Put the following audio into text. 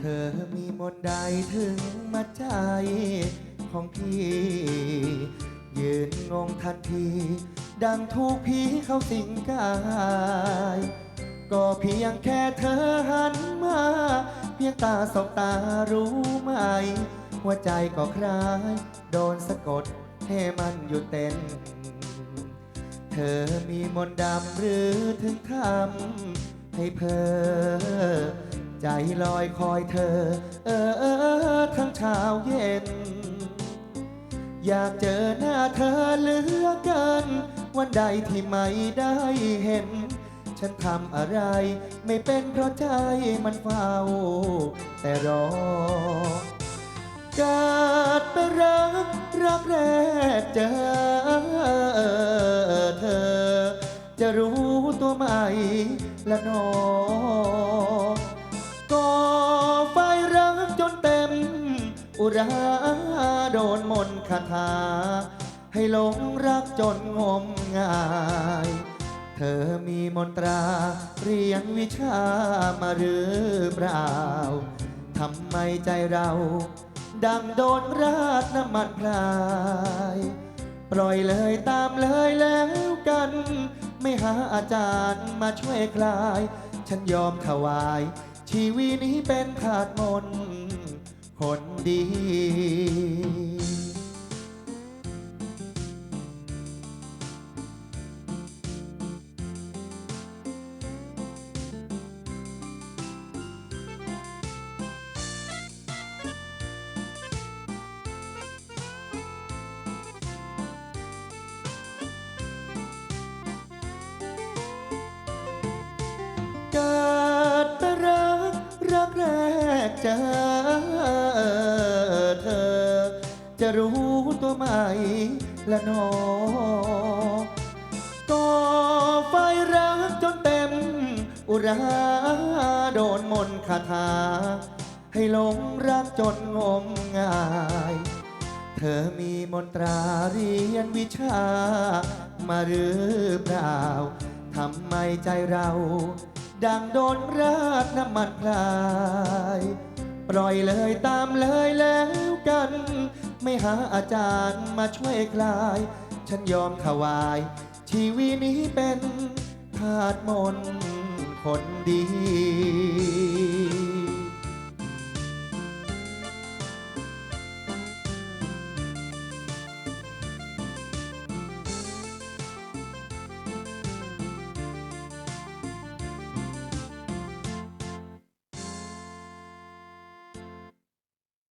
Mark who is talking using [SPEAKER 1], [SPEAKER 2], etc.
[SPEAKER 1] เธอมีมนใดถึงมาใจของพี่ ยืนงงทันที ดังถูกผีเข้าสิงกาย ก็เพียงแค่เธอหันมา เพียงตาสบตารู้ไหม หัวใจก็คลาย โดนสะกดให้มันหยุดเต้นเธอมีมนต์ดำหรือถึงทำให้เพอ ใจลอยคอยเธอ เออเออทั้งเช้าเย็น อยากเจอหน้าเธอเหลือเกิน วันใดที่ไม่ได้เห็น ฉันทำอะไร ไม่เป็นเพราะใจมันเฝ้า แต่รอกิดไปรักรักแรกเจอเธอ จะรู้ตัวไหมละนอ อุราโดนมนคาถา ให้หลงรักจนงมงาย เธอมีมนตราเรียนวิชามาหรือเปล่าทำไมใจเรา ดังโดนราดน้ำมันพราย ปล่อยเลยตามเลยแล้วกัน ไม่หาอาจารย์มาช่วยคลาย ฉันยอมถวาย ชีวิตนี้เป็นขาดมนต คนดี รู้ตัวไหมละนอก็ไฟรักจนเต็ม อุราโดนมนต์คาถา ให้หลงรักจนงมงาย เธอมีมนตราเรียนวิชา มาหรือเปล่าทำไมใจเรา ดังโดนราดน้ำมันพลาย ปล่อยเลยตามเลยแล้ว ไม่หาอาจารย์มาช่วยคลาย ฉันยอมถวาย ชีวิตนี้เป็นธาตุมนต์คนดี